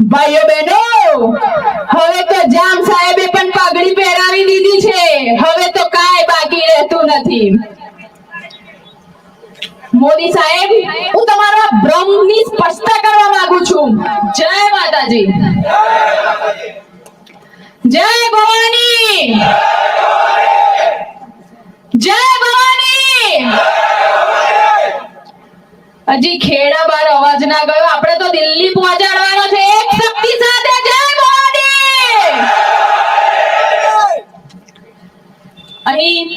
ભાઈઓ બહેનો, હવે તો જામ સાહેબે પણ પાઘડી પહેરાવી દીધી છે. હવે તો કાંઈ બાકી રહેતું નથી. મોદી સાહેબ, હું તમારા ભ્રમની સ્પષ્ટતા કરવા માંગુ છું. જય માતાજી. જય ભવાની. જય ભવાની. હજી ખેડા બાર અવાજ ના ગયો. આપણે તો દિલ્હી પહોંચાડવાનો છે અહીં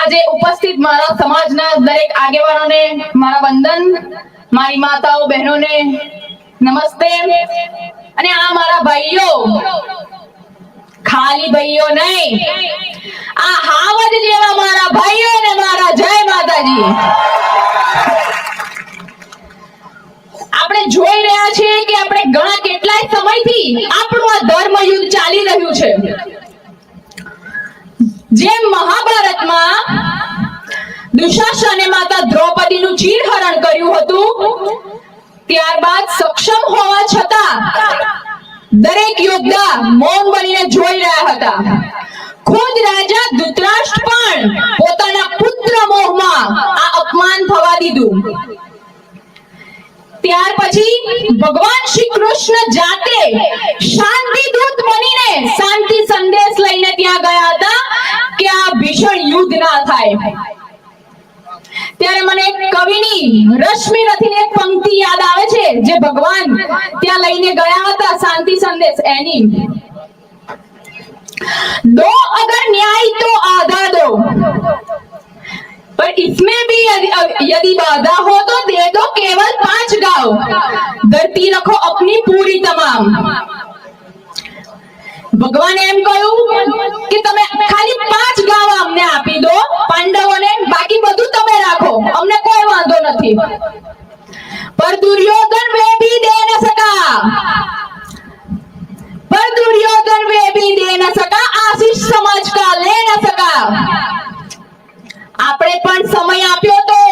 આજે ઉપસ્થિત મારા સમાજના દરેક આગેવાનોને, મારા વંદન મારી માતાઓ, બહેનોને નમસ્તે. અને આ મારા ભાઈઓ, ખાલી ભાઈઓ નહીં, આ હાવજ જેવા મારા ભાઈઓ ને મારા જય માતાજી. આપણે જોઈ રહ્યા છીએ કે આપણે ઘણા કેટલાય સમયથી આપણું આ ધર્મ યુદ્ધ ચાલી રહ્યું છે. જેમ મહાભારતમાં દુશાસને માતા દ્રૌપદીનું ચીરહરણ કર્યું હતું, ત્યારબાદ સક્ષમ હોવા છતાં દરેક યોદ્ધા મૌન બનીને જોઈ રહ્યા હતા. ખુદ રાજા ધૃતરાષ્ટ્ર પણ પોતાના પુત્ર મોહમાં આ અપમાન થવા દીધું. ત્યાર પછી ભગવાન શ્રી કૃષ્ણ જાતે શાંતિ દૂત બનીને થાય ત્યારે મને એક કવિની રશ્મિ રથીની એક પંક્તિ યાદ આવે છે જે ભગવાન ત્યાં લઈને ગયા હતા શાંતિ સંદેશ એની दो अगर न्याय तो आधा दो पर इसमें भी यदि यदि बाधा हो तो दे दो केवल पांच गांव धरती रखो अपनी पूरी તમામ ભગવાને એમ કહ્યું કે તમે ખાલી પાંચ ગામ અમને આપી દો, પાંડવોને, બાકી બધું તમે રાખો. અમને કોઈ વાંધો નથી. પર દુર્યોધન વે દે ન શકા પર દુર્યોધન વે દે ન સકા. આશીષ સમજ કા લે ન સકા. આપણે પણ સમય આપ્યો તો.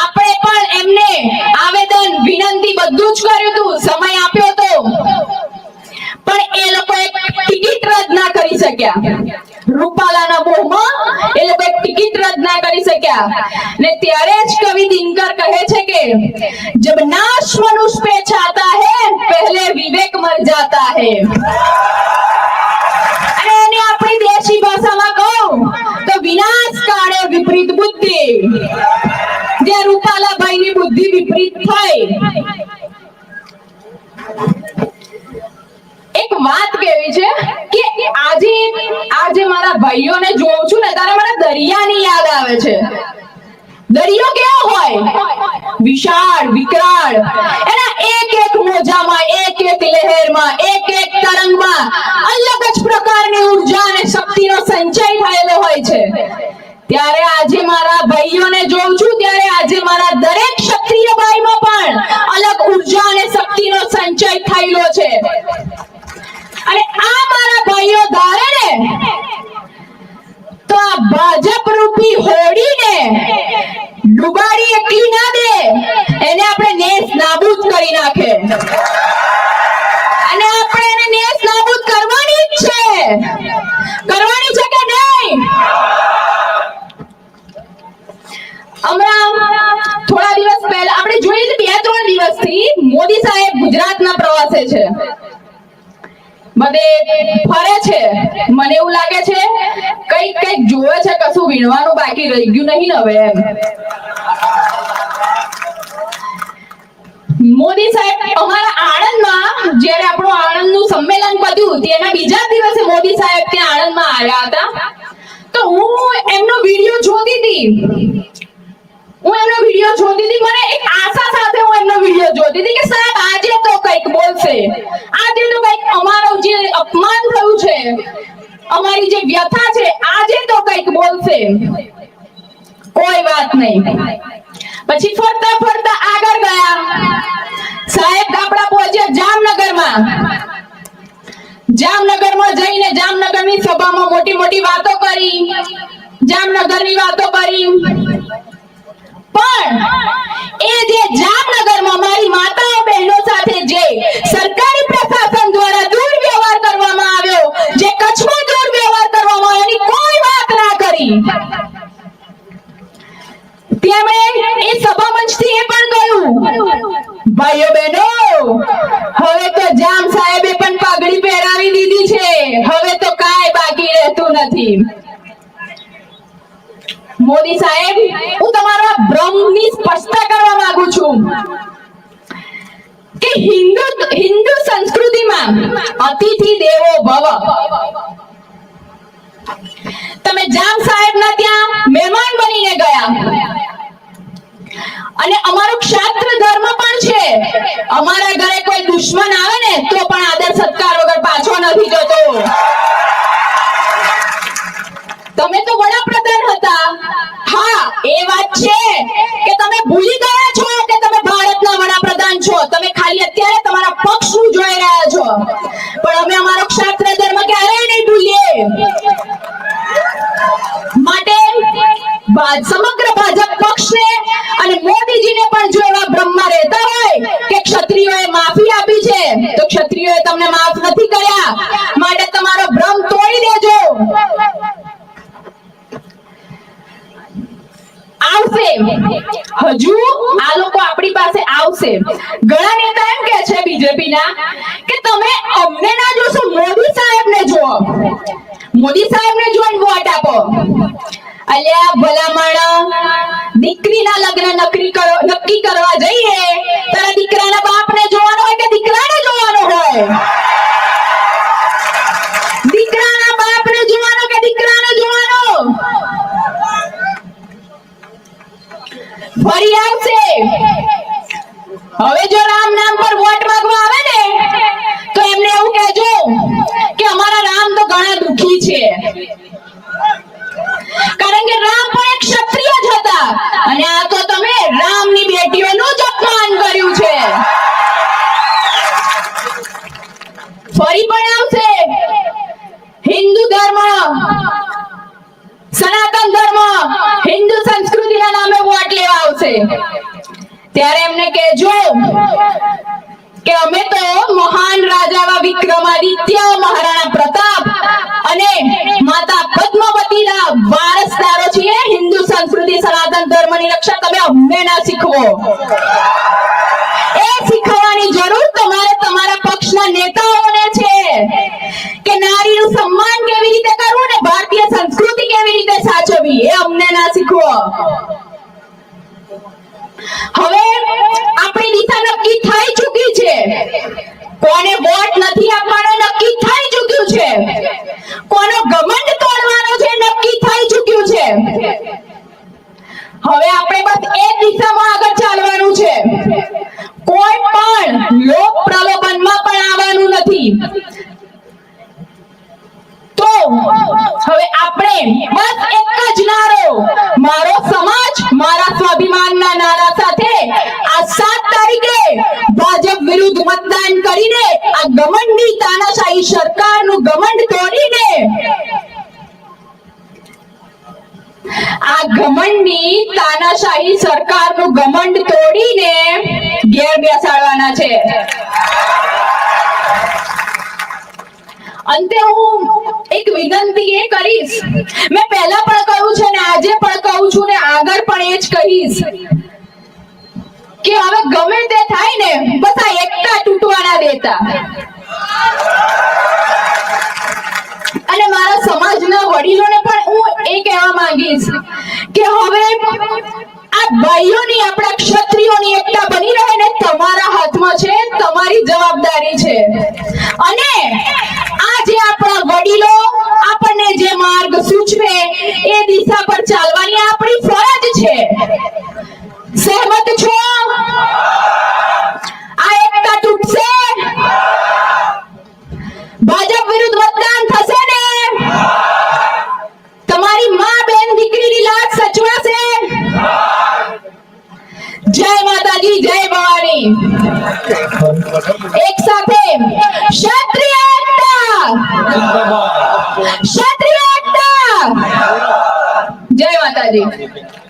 આપણે પણ એમને આવેદન, વિનંતી બધું જ કર્યું હતા ને ત્યારે જ કવિ દિનકર કહે છે કે, જબ નાશ મનુષ્ય પે છાતા હે, પહેલે વિવેક મર જાતા હે. અને એને આપણી દેશી ભાષામાં કહું, તો વિનાશ કાળે વિપરીત બુદ્ધિ. જે રૂપાલાભાઈની બુદ્ધિ વિપરીત થાય એક વાત કેવી છે કે આજે ભાઈઓને જોઉં છું ને ત્યારે મને દરિયાની યાદ આવે છે. દરિયો કેવો હોય? વિશાળ, વિકરાળ. એના એક એક મોજામાં, એક એક લહેરમાં, એક એક તરંગમાં અલગ જ પ્રકારની ઊર્જા અને શક્તિનો સંચય થયેલો હોય છે. ત્યારે આજે મારા ભાઈઓને જોઉં છું, ત્યારે આજે મારા દરેક ક્ષત્રિય ભાઈમાં પણ અલગ ઊર્જા અને શક્તિનો સંચય થયેલો છે. અને આ મારા ભાઈઓ ધારે ને ભાજપ રૂપી હોડીને ડુબાડી એકલી ના દે, એને આપણે નેસ નાબૂદ કરી નાખે. અને આપણે એને નેસ નાબૂદ કરવાની છે. કરવાની છે કે નહીં? હમણાં થોડા દિવસ પહેલા, આપણે જોઈએ બે ત્રણ દિવસથી મોદી સાહેબ ગુજરાતના પ્રવાસે છે. બધે ફરે છે. મને એવું લાગે છે કંઈક કંઈક જોવે છે, કશું વીણવાનું બાકી રહી ગયું નહીં હવે એમ. મોદી સાહેબ, અમારા આણંદમાં જ્યારે આપણું આણંદનું સંમેલન પત્યું તેના બીજા દિવસે મોદી સાહેબ ત્યાં આણંદમાં આવ્યા હતા. તો હું એમનો વીડિયો જોતી હતી. હું એમનો વીડિયો જોતી હતી. મને એક આશા સાથે હું એમનો વીડિયો જોતી હતી કે સાહેબ, આજે તો કંઈક બોલશે. આજે તો કંઈક અમારું જે અપમાન થયું છે, અમારી જે વ્યથા છે, આજે તો કંઈક બોલશે. કોઈ વાત નહીં. પછી ફરતા ફરતા આગળ ગયા. સાહેબ આપણા પહોંચ્યા જામનગરમાં. જામનગરમાં જઈને જામનગરની સભામાં મોટી મોટી વાતો કરી. જામનગરની વાતો કરી. પણ એ જે જામનગરમાં મારી માતાઓ બહેનો સાથે જે સરકારી પ્રશાસન દ્વારા દુર્વ્યવહાર કરવામાં આવ્યો, જે કચ્છમાં દુર્વ્યવહાર કરવામાં આવ્યો, એની કોઈ વાત ના કરી. તેમણે એ સભામંચથી એ પણ કહ્યું, ભાઈઓ બહેનો, હવે તો જામ મોદી સાહેબ, હું તમારા ભ્રમની સ્પષ્ટતા કરવા માંગુ છું કે હિન્દુ હિન્દુ સંસ્કૃતિમાં અતિથિ દેવો ભવ. તમે જામ સાહેબના ત્યાં મહેમાન બનીને ગયા. અને અમારો ક્ષાત્ર ધર્મ પણ છે. અમારા ઘરે કોઈ દુશ્મન આવે ને, તો પણ આદર સત્કાર વગર પાછો નથી જતો. તમે તો વડાપ્રધાન ક્ષત્રિયોએ માફી આપી છે, તો ક્ષત્રિયોએ તમને માફ નથી કર્યા. માટે તમારો ભ્રમ તોડી દેજો. આવશે. હજુ આ લોકો આપણી પાસે આવશે. ઘણા નેતા એમ કે છે બીજેપી ના કે તમે અમને ના જોશો, મોદી સાહેબ ને જુઓ. મોદી સાહેબ ને જોઈને વોટ આપો. અલ્યા ભલામણ, દીકરીના લગ્ન નક્કી કરવા જઈએ ત્યારે દીકરાના બાપને જોવાનો હોય કે દીકરાને જોવાનો હોય? દીકરાના બાપને જોવાનો કે દીકરાને જોવાનો? ફરી આવશે. હવે જો રામ નામ પર વોટ માંગવા આવે ને, તો એમને એવું કહેજો કે અમારા રામ તો ઘણા દુખી છે કારણ કે રામ પણ એક ક્ષત્રિય જ હતા અને આ તો તમે રામની બેટીઓનું જ અપમાન કર્યું છે ફરી પણ આવશે હિન્દુ ધર્મ સનાતન ધર્મ હિન્દુ સંસ્કૃતિના નામે વોટ લેવા આવશે. ત્યારે એમને કહેજો કે અમે તો મહાન રાજાવા વિક્રમાદિત્ય, મહારાણા પ્રતાપ અને માતા પદ્માવતીના વારસદારો છીએ. હિન્દુ સંસ્કૃતિ, સનાતન ધર્મની રક્ષા તમે અમને ના શીખવો. એ શીખવવાની સાચવવી, એ અમને ના શીખવો. હવે આપણી દિશા નક્કી થઈ ચૂકી છે. કોને વોટ નથી આપવાનો, નક્કી થઈ ચૂક્યું છે કોનો ઘમંડ તોડવાનો છે નક્કી થઈ ચૂક્યું છે હવે આપણે બસ એ જ દિશામાં આગળ ચાલવાનું છે કોઈ પણ લોક પ્રલોભનમાં પણ આવવાનું નથી તો હવે આપણે બસ એક જ નારો. મારો સમાજ, મારા સ્વાભિમાનના નારા સાથે આ સાત તારીખે ભાજપ વિરુદ્ધ મતદાન કરીને આ ગમંડી તાનાશાહી સરકારનું ગમંડ તોડીને આ ઘમંડની તાનાશાહી સરકારનું ઘમંડ તોડીને ઘેર બેસાડવાના છે. અંતે હું એક વિનંતી એ કરીશ. મેં પહેલા પણ કહ્યું છે ને આજે પણ કહું છું ને આગળ પણ એ જ કહીશ. કે હવે ગમે તે થાય ને, બસ આ એકતા તૂટવાના દેતા. અને મારા સમાજના વડીલોને પણ હું એ કહેવા માંગીશ કે હવે આ ભાઈઓની, આપણા ક્ષત્રિયોની એકતા બની રહે ને, તમારા હાથમાં છે, તમારી જવાબદારી છે. અને એ દિશા પર ચાલવાની આપણી ફરજ છે. સહેમત છો? આ એકતા તૂટશે? ભાજપ વિરુદ્ધ મતદાન થશે ને? તમારી માં બેન દીકરીની લાજ સચવાશે? જય માતાજી જય ભવાની. એક સાથે ક્ષત્રિય એકતા. ક્ષત્રિય એકતા જય માતાજી